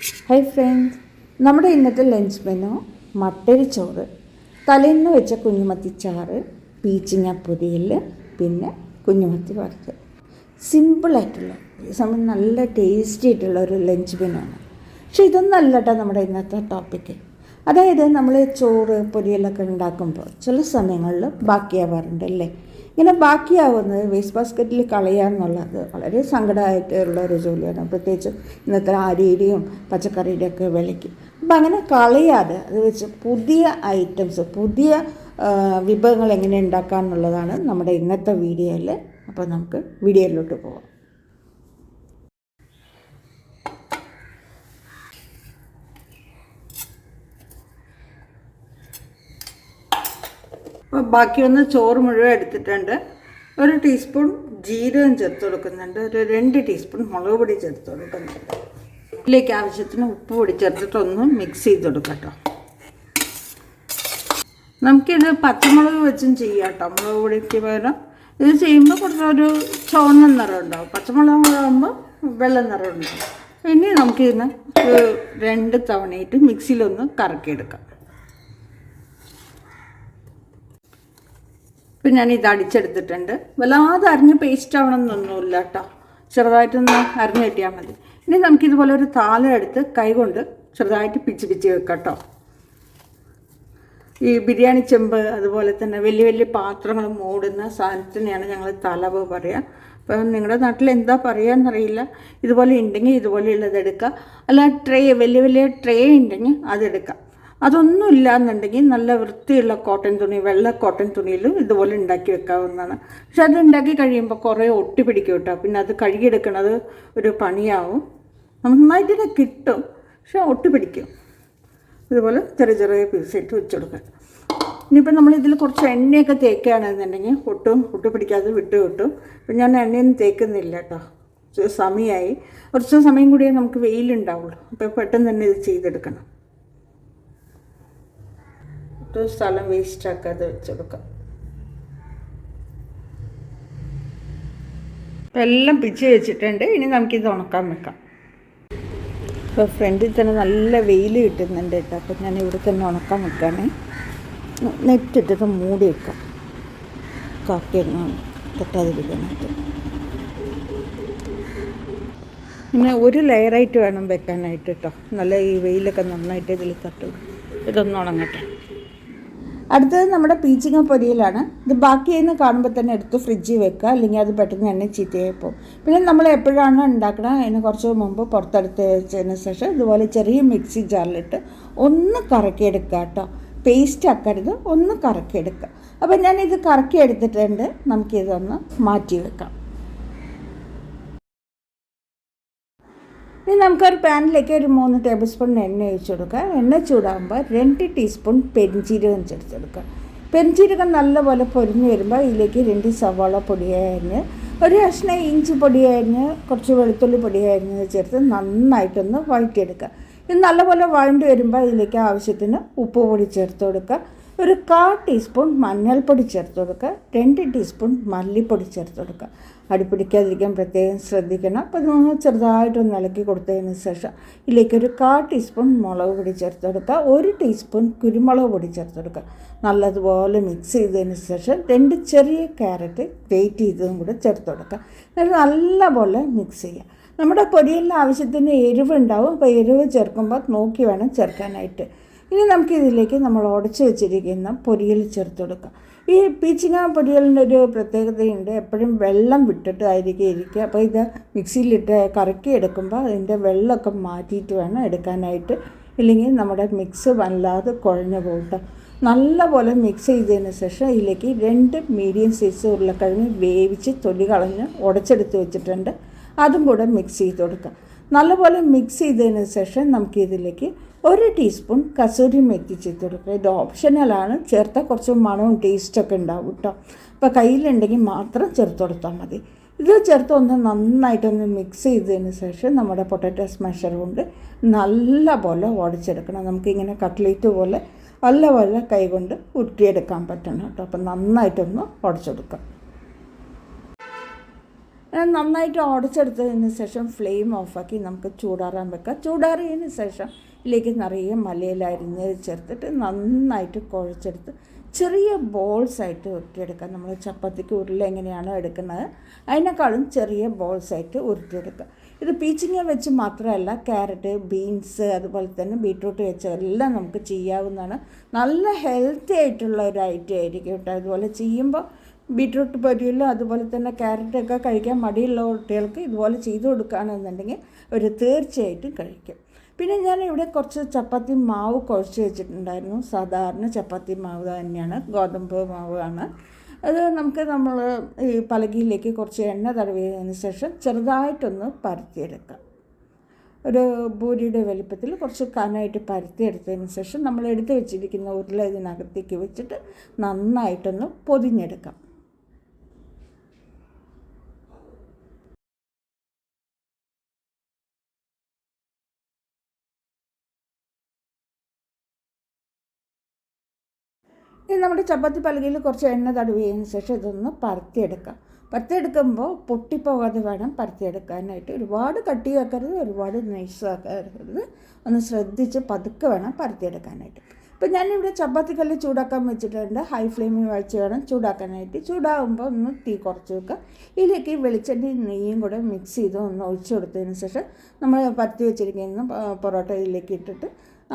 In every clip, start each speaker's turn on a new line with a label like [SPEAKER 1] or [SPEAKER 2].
[SPEAKER 1] Hi friends നമ്മുടെ ഇന്നത്തെ lunch menu മട്ടരി ചോറ് തലേന്ന് വെച്ച കുഞ്ഞുമത്തി ചാറ് പീച്ചിങ്ങ പൊതിയിൽ പിന്നെ കുഞ്ഞുമത്തി വറുത്ത് സിമ്പിളായിട്ടുള്ള സമയം നല്ല ടേസ്റ്റി ആയിട്ടുള്ള ഒരു ലഞ്ച് മെനു ആണ്. പക്ഷെ ഇതൊന്നല്ല കേട്ടോ നമ്മുടെ ഇന്നത്തെ ടോപ്പിക്ക് അതായത് നമ്മൾ ചോറ് പൊരിയലൊക്കെ ഉണ്ടാക്കുമ്പോൾ ചില സമയങ്ങളിൽ ബാക്കിയാവാറുണ്ട് അല്ലേ ഇങ്ങനെ ബാക്കിയാവുന്നത് വേസ്റ്റ് ബാസ്ക്കറ്റിൽ കളയുക എന്നുള്ളത് വളരെ സങ്കടമായിട്ടുള്ള ഒരു ജോലിയാണ്. പ്രത്യേകിച്ച് ഇന്നത്തെ അരിയുടെയും പച്ചക്കറിയുടെയും ഒക്കെ വിലയ്ക്ക്. അപ്പം അങ്ങനെ കളയാതെ അത് വെച്ച് പുതിയ ഐറ്റംസ് പുതിയ വിഭവങ്ങൾ എങ്ങനെ ഉണ്ടാക്കാം എന്നുള്ളതാണ് നമ്മുടെ ഇന്നത്തെ വീഡിയോയിൽ. അപ്പോൾ നമുക്ക് വീഡിയോയിലോട്ട് പോകാം ബാക്കി വന്ന് ചോറ് മുഴുവൻ എടുത്തിട്ടുണ്ട്. ഒരു ടീസ്പൂൺ ജീരകം ചേർത്ത് കൊടുക്കുന്നുണ്ട്. ഒരു രണ്ട് ടീസ്പൂൺ മുളക് പൊടി ചേർത്ത് കൊടുക്കുന്നുണ്ട്. ഇതിലേക്ക് ആവശ്യത്തിന് ഉപ്പ് പൊടി ചേർത്തിട്ടൊന്ന് മിക്സ് ചെയ്ത് കൊടുക്കട്ടോ നമുക്കിത് പച്ചമുളക് വെച്ചും ചെയ്യാം കേട്ടോ. മുളക് പൊടിക്ക് പകരം. ഇത് ചെയ്യുമ്പോൾ കുറച്ചൊരു ചുവന്ന നിറം ഉണ്ടാവും. പച്ചമുളക് ആകുമ്പോൾ വെള്ള നിറം ഉണ്ടാവും. ഇനി നമുക്കിതിന് രണ്ട് തവണയായിട്ട് മിക്സിയിലൊന്ന് കറക്കിയെടുക്കാം. ഇപ്പം ഞാൻ ഇത് അടിച്ചെടുത്തിട്ടുണ്ട്. വല്ലാതെ അരിഞ്ഞ് പേസ്റ്റ് ആവണമെന്നൊന്നുമില്ല കേട്ടോ. ചെറുതായിട്ടൊന്ന് അരിഞ്ഞ് കിട്ടിയാൽ മതി. ഇനി നമുക്കിതുപോലെ ഒരു താല എടുത്ത് കൈകൊണ്ട് ചെറുതായിട്ട് പിച്ച് പിച്ച് വെക്കാം കേട്ടോ. ഈ ബിരിയാണി ചെമ്പ് അതുപോലെ തന്നെ വലിയ വലിയ പാത്രങ്ങൾ മൂടുന്ന സാധനത്തിനെയാണ് ഞങ്ങൾ തലവ് പറയുക. അപ്പം നിങ്ങളുടെ നാട്ടിൽ എന്താ പറയുകയെന്നറിയില്ല ഇതുപോലെ ഉണ്ടെങ്കിൽ ഇതുപോലെയുള്ളത് എടുക്കുക. അല്ല ട്രേ വലിയ വലിയ ട്രേ ഉണ്ടെങ്കിൽ അതെടുക്കാം അതൊന്നും ഇല്ല എന്നുണ്ടെങ്കിൽ നല്ല വൃത്തിയുള്ള കോട്ടൺ തുണി വെള്ള കോട്ടൺ തുണിയിലും ഇതുപോലെ ഉണ്ടാക്കി വെക്കാവുന്നതാണ്. പക്ഷെ അത് ഉണ്ടാക്കി കഴിയുമ്പോൾ കുറേ ഒട്ടി പിടിക്കും കേട്ടോ. പിന്നെ അത് കഴുകിയെടുക്കുന്നത് ഒരു പണിയാവും. നന്നായിട്ട് ഇത് കിട്ടും. പക്ഷെ ഒട്ടി പിടിക്കും. ഇതുപോലെ ചെറിയ ചെറിയ പീസായിട്ട് വെച്ച് കൊടുക്കുക. ഇനിയിപ്പോൾ നമ്മൾ ഇതിൽ കുറച്ച് എണ്ണയൊക്കെ തേക്കുകയാണെന്നുണ്ടെങ്കിൽ ഒട്ടും ഒട്ടി പിടിക്കാതെ വിട്ട് കിട്ടും. അപ്പം ഞാൻ എണ്ണയൊന്നും തേക്കുന്നില്ല കേട്ടോ. സമയമായി. കുറച്ച് സമയം കൂടിയേ നമുക്ക് വെയിലുണ്ടാവുള്ളൂ. അപ്പോൾ പെട്ടെന്ന് തന്നെ ഇത് ചെയ്തെടുക്കണം. ഒട്ടും സ്ഥലം വേസ്റ്റ് ആക്കാതെ വെച്ചെടുക്കാം ഇപ്പം എല്ലാം പിച്ച് വെച്ചിട്ടുണ്ട്. ഇനി നമുക്കിത് ഉണക്കാൻ വെക്കാം. ഇപ്പോൾ ഫ്രണ്ടിൽ തന്നെ നല്ല വെയിൽ കിട്ടുന്നുണ്ട് കേട്ടോ. അപ്പോൾ ഞാൻ ഇവിടെ തന്നെ ഉണക്കാൻ വെക്കാണ്. നെറ്റിട്ടിട്ട് മൂടി വെക്കാം. കാക്കയൊന്നും തട്ടാതിരിക്കാനായിട്ട്. പിന്നെ ഒരു ലെയറായിട്ട് വേണം വെക്കാനായിട്ട് കേട്ടോ. നല്ല ഈ വെയിലൊക്കെ നന്നായിട്ട് ഇതിൽ തട്ടും. ഇതൊന്നും ഉണങ്ങട്ടെ. അടുത്തത് നമ്മുടെ പീച്ചിങ്ങ പൊരിയിലാണ്. ഇത് ബാക്കി നിന്ന് കാണുമ്പോൾ തന്നെ എടുത്ത് ഫ്രിഡ്ജിൽ വെക്കുക. അല്ലെങ്കിൽ അത് പെട്ടെന്ന് തന്നെ ചീത്തയായി പോകും. പിന്നെ നമ്മൾ എപ്പോഴാണ് ഉണ്ടാക്കണം അതിന് കുറച്ച് മുമ്പ് പുറത്തെടുത്ത് വെച്ചതിന് ശേഷം ഇതുപോലെ ചെറിയ മിക്സി ജാറിലിട്ട് ഒന്ന് കറക്കിയെടുക്കുക കേട്ടോ. പേസ്റ്റ് ആക്കരുത് ഒന്ന് കറക്കിയെടുക്കുക. അപ്പോൾ ഞാനിത് കറക്കിയെടുത്തിട്ടുണ്ട്. നമുക്കിതൊന്ന് മാറ്റി വെക്കാം. ഇനി നമുക്കൊരു പാനിലേക്ക് ഒരു മൂന്ന് ടേബിൾ സ്പൂൺ എണ്ണ ഒഴിച്ച് കൊടുക്കുക. എണ്ണ ചൂടാകുമ്പോൾ രണ്ട് ടീസ്പൂൺ പെരിഞ്ചീരകം ചേർത്തെടുക്കുക പെരിഞ്ചീരകം നല്ലപോലെ പൊരിഞ്ഞ് വരുമ്പോൾ ഇതിലേക്ക് രണ്ട് സവാള പൊടിയായിരുന്നു ഒരു കഷ്ണം ഇഞ്ചി പൊടിയായിരുന്നു കുറച്ച് വെളുത്തുള്ളി പൊടിയായിരുന്നു ചേർത്ത് നന്നായിട്ടൊന്ന് വഴറ്റിയെടുക്കുക. ഇത് നല്ലപോലെ വഴണ്ടി വരുമ്പോൾ ഇതിലേക്ക് ആവശ്യത്തിന് ഉപ്പ് പൊടി ചേർത്ത് കൊടുക്കുക. ഒരു കാ ടീസ്പൂൺ മഞ്ഞൾപ്പൊടി ചേർത്ത് കൊടുക്കുക. രണ്ട് ടീസ്പൂൺ മല്ലിപ്പൊടി ചേർത്ത് കൊടുക്കുക. അടിപ്പിടിക്കാതിരിക്കാൻ പ്രത്യേകം ശ്രദ്ധിക്കണം. അപ്പോൾ നമ്മൾ ചെറുതായിട്ടൊന്ന് ഇളക്കി കൊടുത്തതിന് ശേഷം ഇതിലേക്ക് ഒരു കാ ടീസ്പൂൺ മുളക് പൊടി ചേർത്ത് കൊടുക്കുക ഒരു ടീസ്പൂൺ കുരുമുളക് പൊടി ചേർത്ത് കൊടുക്കുക നല്ലതുപോലെ മിക്സ് ചെയ്തതിന് ശേഷം രണ്ട് ചെറിയ ക്യാരറ്റ് ഗ്രേറ്റ് ചെയ്തതും കൂടെ ചേർത്ത് കൊടുക്കുക എന്നിട്ട് നല്ലപോലെ മിക്സ് ചെയ്യുക. നമ്മുടെ പൊടിയെല്ലാം ആവശ്യത്തിന് എരിവുണ്ടാവും. അപ്പോൾ എരിവ് ചേർക്കുമ്പോൾ നോക്കി വേണം ചേർക്കാനായിട്ട്. ഇനി നമുക്കിതിലേക്ക് നമ്മൾ ഉടച്ച് വെച്ചിരിക്കുന്ന പൊരിയൽ ചേർത്ത് കൊടുക്കാം ഈ പീച്ചിങ്ങ പൊരിയലിന്റെ ഒരു പ്രത്യേകതയുണ്ട്. എപ്പോഴും വെള്ളം വിട്ടിട്ട് ആയിരിക്കും ഇരിക്കുക. അപ്പോൾ ഇത് മിക്സിയിലിട്ട് കറക്കി എടുക്കുമ്പോൾ അതിന്റെ വെള്ളമൊക്കെ മാറ്റിയിട്ട് വേണം എടുക്കാനായിട്ട്. ഇല്ലെങ്കിൽ നമ്മുടെ മിക്സ് വല്ലാതെ കുഴഞ്ഞു പോകട്ടെ നല്ലപോലെ മിക്സ് ചെയ്തതിന് ശേഷം ഇതിലേക്ക് രണ്ട് മീഡിയം സൈസ് ഉരുളക്കിഴങ്ങ് വേവിച്ച് തൊലി കളഞ്ഞ് ഉടച്ചെടുത്ത് വെച്ചിട്ടുണ്ട്. അതും കൂടെ മിക്സ് ചെയ്ത് കൊടുക്കുക നല്ലപോലെ മിക്സ് ചെയ്തതിന് ശേഷം നമുക്ക് ഇതിലേക്ക് ഒരു ടീസ്പൂൺ കസൂരി മെത്തി ചേർത്ത് കൊടുക്കുക ഇത് ഓപ്ഷനലാണ് ചേർത്താൽ കുറച്ച് മണവും ടേസ്റ്റൊക്കെ ഉണ്ടാവും കേട്ടോ അപ്പോൾ കയ്യിലുണ്ടെങ്കിൽ മാത്രം ചേർത്ത് കൊടുത്താൽ മതി. ഇത് ചേർത്ത് ഒന്ന് നന്നായിട്ടൊന്ന് മിക്സ് ചെയ്തതിന് ശേഷം നമ്മുടെ പൊട്ടാറ്റോ സ്മാഷർ കൊണ്ട് നല്ല പോലെ ഉടച്ചെടുക്കണം നമുക്കിങ്ങനെ കട്ട്ലേറ്റ് പോലെ നല്ല പോലെ കൈ കൊണ്ട് ഉരുട്ടിയെടുക്കാൻ പറ്റണം കേട്ടോ അപ്പം നന്നായിട്ടൊന്ന് ഉടച്ചെടുക്കാം നന്നായിട്ട് ഉടച്ചെടുത്തതിന് ശേഷം ഫ്ലെയിം ഓഫാക്കി നമുക്ക് ചൂടാറാൻ വെക്കാം. ചൂടാറിയതിന് ശേഷം ഇതിലേക്ക് നിറയെ അരിഞ്ഞത് ചേർത്തിട്ട് നന്നായിട്ട് കുഴച്ചെടുത്ത് ചെറിയ ബോൾസ് ആയിട്ട് ഉരുട്ടിയെടുക്കാം. നമ്മൾ ചപ്പാത്തിക്ക് ഉരുള എങ്ങനെയാണോ എടുക്കുന്നത് അതിനേക്കാളും ചെറിയ ബോൾസ് ആയിട്ട് ഉരുട്ടിയെടുക്കുക. ഇത് പീച്ചിങ്ങ വെച്ച് മാത്രമല്ല ക്യാരറ്റ് ബീൻസ് അതുപോലെ തന്നെ ബീട്രൂട്ട് വെച്ച് എല്ലാം നമുക്ക് ചെയ്യാവുന്നതാണ്. നല്ല ഹെൽത്തി ആയിട്ടുള്ള ഒരു ഐറ്റം ആയിരിക്കും കേട്ടോ. അതുപോലെ ചെയ്യുമ്പോൾ ബീട്രൂട്ട് പൊരിയിലും അതുപോലെ തന്നെ ക്യാരറ്റൊക്കെ കഴിക്കാൻ മടിയുള്ള കുട്ടികൾക്ക് ഇതുപോലെ ചെയ്തു കൊടുക്കുകയാണെന്നുണ്ടെങ്കിൽ ഒരു തീർച്ചയായിട്ടും കഴിക്കും. പിന്നെ ഞാൻ ഇവിടെ കുറച്ച് ചപ്പാത്തി മാവ് കുഴച്ച് വെച്ചിട്ടുണ്ടായിരുന്നു. സാധാരണ ചപ്പാത്തി മാവ് തന്നെയാണ്. ഗോതമ്പ് മാവാണ്. അത് നമുക്ക് നമ്മൾ ഈ പലകിയിലേക്ക് കുറച്ച് എണ്ണ തടവിയതിന് ശേഷം ചെറുതായിട്ടൊന്ന് പരത്തിയെടുക്കാം. ഒരു ബൂരിയുടെ വലിപ്പത്തിൽ കുറച്ച് കനമായിട്ട് പരത്തിയെടുത്തതിന് ശേഷം നമ്മൾ എടുത്ത് വെച്ചിരിക്കുന്ന ഉരുള ഇതിനകത്തേക്ക് വെച്ചിട്ട് നന്നായിട്ടൊന്ന് പൊതിഞ്ഞെടുക്കാം. ഇനി നമ്മുടെ ചപ്പാത്തി പലകയിൽ കുറച്ച് എണ്ണ തടവിയതിന് ശേഷം ഇതൊന്ന് പരത്തിയെടുക്കാം. പരത്തിയെടുക്കുമ്പോൾ പൊട്ടിപ്പോകാതെ വേണം പരത്തിയെടുക്കാനായിട്ട്. ഒരുപാട് കട്ടി വെക്കരുത് ഒരുപാട് നൈസാക്കരുത്. ഒന്ന് ശ്രദ്ധിച്ച് പതുക്കെ വേണം പരത്തിയെടുക്കാനായിട്ട്. ഇപ്പം ഞാനിവിടെ ചപ്പാത്തി കല്ല് ചൂടാക്കാൻ വെച്ചിട്ടുണ്ട്. ഹൈ ഫ്ലെയിമിൽ വെച്ച് വേണം ചൂടാക്കാനായിട്ട്. ചൂടാകുമ്പോൾ ഒന്ന് തീ കുറച്ച് വെക്കുക. ഇതിലേക്ക് വെളിച്ചെണ്ണയും നെയ്യും കൂടെ മിക്സ് ചെയ്ത് ഒന്ന് ഒഴിച്ചു കൊടുത്തതിന് ശേഷം നമ്മൾ പരത്തി വെച്ചിരിക്കുന്ന പൊറോട്ട ഇതിലേക്ക് ഇട്ടിട്ട്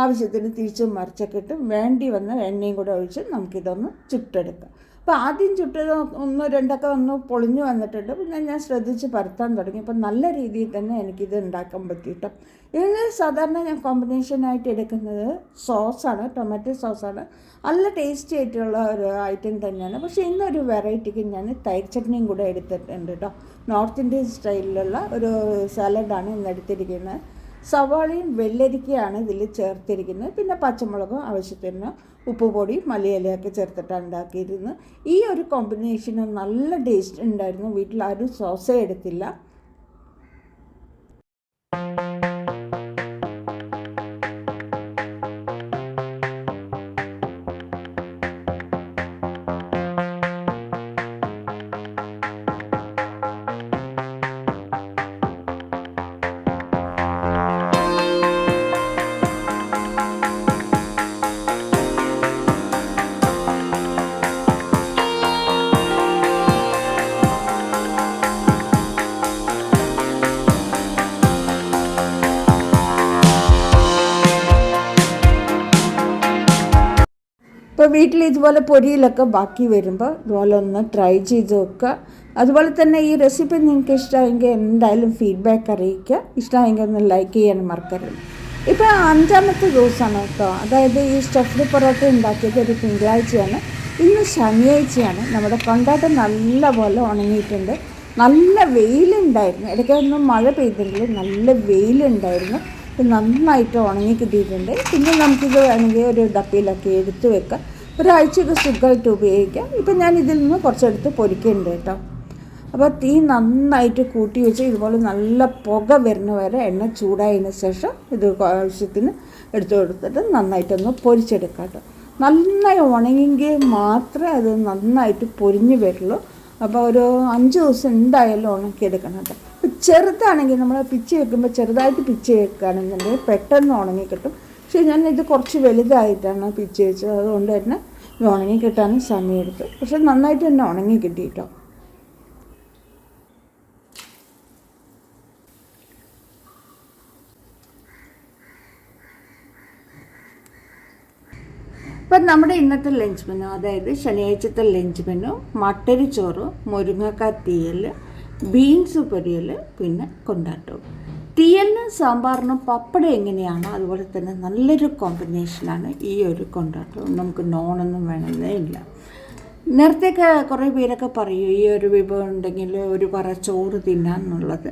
[SPEAKER 1] ആവശ്യത്തിന് തിരിച്ചും മറിച്ചൊക്കെ വേണ്ടി വന്ന എണ്ണയും കൂടെ ഒഴിച്ച് നമുക്കിതൊന്ന് ചുട്ടെടുക്കാം. അപ്പോൾ ആദ്യം ചുട്ടത് ഒന്ന് രണ്ടൊക്കെ ഒന്ന് പൊളിഞ്ഞു വന്നിട്ടുണ്ട്. പിന്നെ ഞാൻ ശ്രദ്ധിച്ച് പരത്താൻ തുടങ്ങി. അപ്പോൾ നല്ല രീതിയിൽ തന്നെ എനിക്കിത് ഉണ്ടാക്കാൻ പറ്റിയിട്ടോ. ഇതിന് സാധാരണ ഞാൻ കോമ്പിനേഷനായിട്ട് എടുക്കുന്നത് സോസാണ് ടൊമാറ്റോ സോസാണ് നല്ല ടേസ്റ്റി ആയിട്ടുള്ള ഒരു ഐറ്റം തന്നെയാണ്. പക്ഷേ ഇന്നൊരു വെറൈറ്റിക്ക് ഞാൻ തൈര് ചട്നിയും കൂടെ എടുത്തിട്ടുണ്ട് കേട്ടോ നോർത്ത് ഇന്ത്യൻ സ്റ്റൈലിലുള്ള ഒരു സാലഡാണ് ഇന്ന് എടുത്തിരിക്കുന്നത്. സവാളയും വെള്ളരിക്കയാണ് ഇതിൽ ചേർത്തിരിക്കുന്നത്. പിന്നെ പച്ചമുളകും ആവശ്യത്തിന് ഉപ്പുപൊടി മലയിലയൊക്കെ ചേർത്തിട്ടാണ് ഉണ്ടാക്കിയിരുന്നത്. ഈ ഒരു കോമ്പിനേഷന് നല്ല ടേസ്റ്റ് ഉണ്ടായിരുന്നു. വീട്ടിൽ ആരും സോസേ എടുത്തില്ല. വീട്ടിൽ ഇതുപോലെ പൊരിയിലൊക്കെ ബാക്കി വരുമ്പോൾ ഇതുപോലെ ഒന്ന് ട്രൈ ചെയ്ത് നോക്കുക. അതുപോലെ തന്നെ ഈ റെസിപ്പി നിങ്ങൾക്ക് ഇഷ്ടമായെങ്കിൽ എന്തായാലും ഫീഡ്ബാക്ക് അറിയിക്കുക. ഇഷ്ടമായെങ്കിൽ ഒന്ന് ലൈക്ക് ചെയ്യാൻ മറക്കരുത്. ഇപ്പോൾ അഞ്ചാമത്തെ ദിവസമാണ് കേട്ടോ. അതായത് ഈ സ്റ്റഫ്ഡ് പൊറോട്ട ഉണ്ടാക്കിയത് ഒരു തിങ്കളാഴ്ചയാണ്. ഇന്ന് ശനിയാഴ്ചയാണ്. നമ്മുടെ കൊണ്ടാട്ടം നല്ലപോലെ ഉണങ്ങിയിട്ടുണ്ട്. നല്ല വെയിലുണ്ടായിരുന്നു. ഇടയ്ക്കൊന്നും മഴ പെയ്തെങ്കിലും നല്ല വെയിലുണ്ടായിരുന്നു. നന്നായിട്ട് ഉണങ്ങി കിട്ടിയിട്ടുണ്ട്. പിന്നെ നമുക്കിത് വേണമെങ്കിൽ ഒരു ഡപ്പിയിലൊക്കെ എടുത്ത് വെക്കാം. ഒരാഴ്ചയൊക്കെ സുഖമായിട്ട് ഉപയോഗിക്കാം. ഇപ്പം ഞാൻ ഇതിൽ നിന്ന് കുറച്ചെടുത്ത് പൊരിക്കുന്നുണ്ട് കേട്ടോ. അപ്പോൾ തീ നന്നായിട്ട് കൂട്ടി വെച്ച് ഇതുപോലെ നല്ല പുക വരുന്ന വരെ എണ്ണ ചൂടായതിന് ശേഷം ഇത് ആവശ്യത്തിന് എടുത്തു കൊടുത്തിട്ട് നന്നായിട്ടൊന്ന് പൊരിച്ചെടുക്കാം കേട്ടോ. നന്നായി ഉണങ്ങിയെങ്കിൽ മാത്രമേ അത് നന്നായിട്ട് പൊരിഞ്ഞ് വരുള്ളൂ. അപ്പോൾ ഒരു അഞ്ച് ദിവസം എന്തായാലും ഉണക്കിയെടുക്കണം കേട്ടോ. ചെറുതാണെങ്കിൽ നമ്മൾ പിച്ചി വെക്കുമ്പോൾ ചെറുതായിട്ട് പിച്ചി വെക്കുകയാണെന്നുണ്ടെങ്കിൽ പെട്ടെന്ന് ഉണങ്ങി കിട്ടും. പക്ഷേ ഞാൻ ഇത് കുറച്ച് വലുതായിട്ടാണ് പിച്ച് വെച്ചത് അതുകൊണ്ട് തന്നെ ഇത് ഉണങ്ങി കിട്ടാനും സമയമെടുത്തു. പക്ഷെ നന്നായിട്ട് തന്നെ ഉണങ്ങി കിട്ടി കേട്ടോ ഇപ്പം നമ്മുടെ ഇന്നത്തെ ലഞ്ച് മെനു അതായത് ശനിയാഴ്ചത്തെ ലഞ്ച് മെനു മട്ടരി ചോറ് മുരിങ്ങക്ക തീയൽ ബീൻസ് പൊരിയൽ പിന്നെ കൊണ്ടാട്ടവും. തീയലിനും സാമ്പാറിനും പപ്പടം എങ്ങനെയാണ് അതുപോലെ തന്നെ നല്ലൊരു കോമ്പിനേഷനാണ് ഈ ഒരു കൊണ്ടാട്ടം നമുക്ക് നോണൊന്നും വേണമെന്നേ ഇല്ല. നേരത്തെ കുറേ പേരൊക്കെ പറയും ഈ ഒരു വിഭവം ഉണ്ടെങ്കിൽ ഒരു പറ ചോറ് തിന്നാന്നുള്ളത്.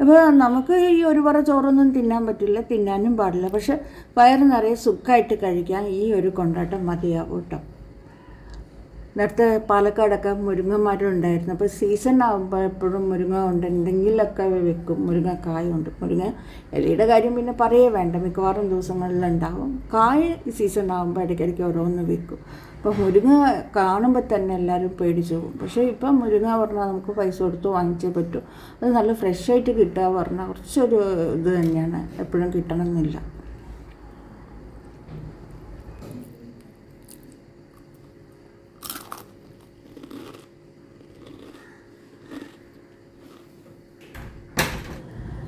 [SPEAKER 1] അപ്പോൾ നമുക്ക് ഈ ഒരു പറ ചോറൊന്നും തിന്നാൻ പറ്റില്ല തിന്നാനും പാടില്ല. പക്ഷെ വയറ് നിറയെ സുഖമായിട്ട് കഴിക്കാൻ ഈ ഒരു കൊണ്ടാട്ടം മതിയാവും കേട്ടോ. നേരത്തെ പാലക്കാടൊക്കെ മുരിങ്ങ മരം ഉണ്ടായിരുന്നു. അപ്പോൾ സീസൺ ആകുമ്പോൾ എപ്പോഴും മുരിങ്ങ ഉണ്ട്. എന്തെങ്കിലുമൊക്കെ വെക്കും. മുരിങ്ങക്കായ ഉണ്ട്. മുരിങ്ങ ഇലയുടെ കാര്യം പിന്നെ പറയേ വേണ്ട. മിക്കവാറും ദിവസങ്ങളിലുണ്ടാവും കായ സീസൺ ആകുമ്പോൾ ഇടയ്ക്കിടയ്ക്ക് ഓരോന്ന് വെക്കും. അപ്പോൾ മുരിങ്ങ കാണുമ്പോൾ തന്നെ എല്ലാവരും പേടിച്ചു പോകും. പക്ഷേ ഇപ്പം മുരിങ്ങ പറഞ്ഞാൽ നമുക്ക് പൈസ കൊടുത്ത് വാങ്ങിച്ചേ പറ്റും. അത് നല്ല ഫ്രഷായിട്ട് കിട്ടുക പറഞ്ഞാൽ കുറച്ചൊരു ഇത് തന്നെയാണ്. എപ്പോഴും കിട്ടണമെന്നില്ല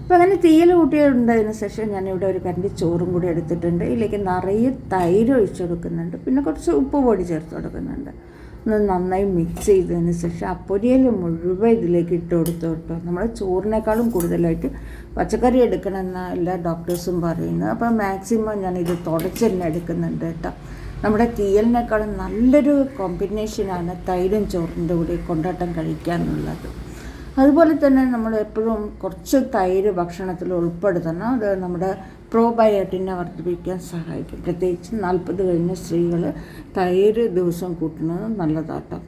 [SPEAKER 1] അപ്പോൾ അങ്ങനെ തീയൽ കൂട്ടിയുണ്ടതിന് ശേഷം ഞാനിവിടെ ഒരു കരണ്ടി ചോറും കൂടി എടുത്തിട്ടുണ്ട്. ഇതിലേക്ക് നിറയെ തൈര് ഒഴിച്ചു കൊടുക്കുന്നുണ്ട്. പിന്നെ കുറച്ച് ഉപ്പ് പൊടി ചേർത്ത് കൊടുക്കുന്നുണ്ട്. ഒന്ന് നന്നായി മിക്സ് ചെയ്തതിന് ശേഷം ആ പൊരിയൽ മുഴുവൻ ഇതിലേക്ക് ഇട്ട് കൊടുത്തു കേട്ടോ. നമ്മൾ ചോറിനേക്കാളും കൂടുതലായിട്ട് പച്ചക്കറി എടുക്കണമെന്ന എല്ലാ ഡോക്ടേഴ്സും പറയുന്നത്. അപ്പോൾ മാക്സിമം ഞാനിത് തുടച്ച് തന്നെ എടുക്കുന്നുണ്ട് കേട്ടോ. നമ്മുടെ തീയലിനേക്കാളും നല്ലൊരു കോമ്പിനേഷനാണ് തൈരും ചോറിന്റെ കൂടി കൊണ്ടാട്ടം കഴിക്കാനുള്ളത്. അതുപോലെ തന്നെ നമ്മൾ എപ്പോഴും കുറച്ച് തൈര് ഭക്ഷണത്തിൽ ഉൾപ്പെടുത്തണം. അത് നമ്മുടെ പ്രോബയോട്ടിനെ വർദ്ധിപ്പിക്കാൻ സഹായിക്കും. പ്രത്യേകിച്ച് നാൽപ്പത് കഴിഞ്ഞ സ്ത്രീകൾ തൈര് ദിവസം കൂട്ടുന്നത് നല്ലതാട്ടോ.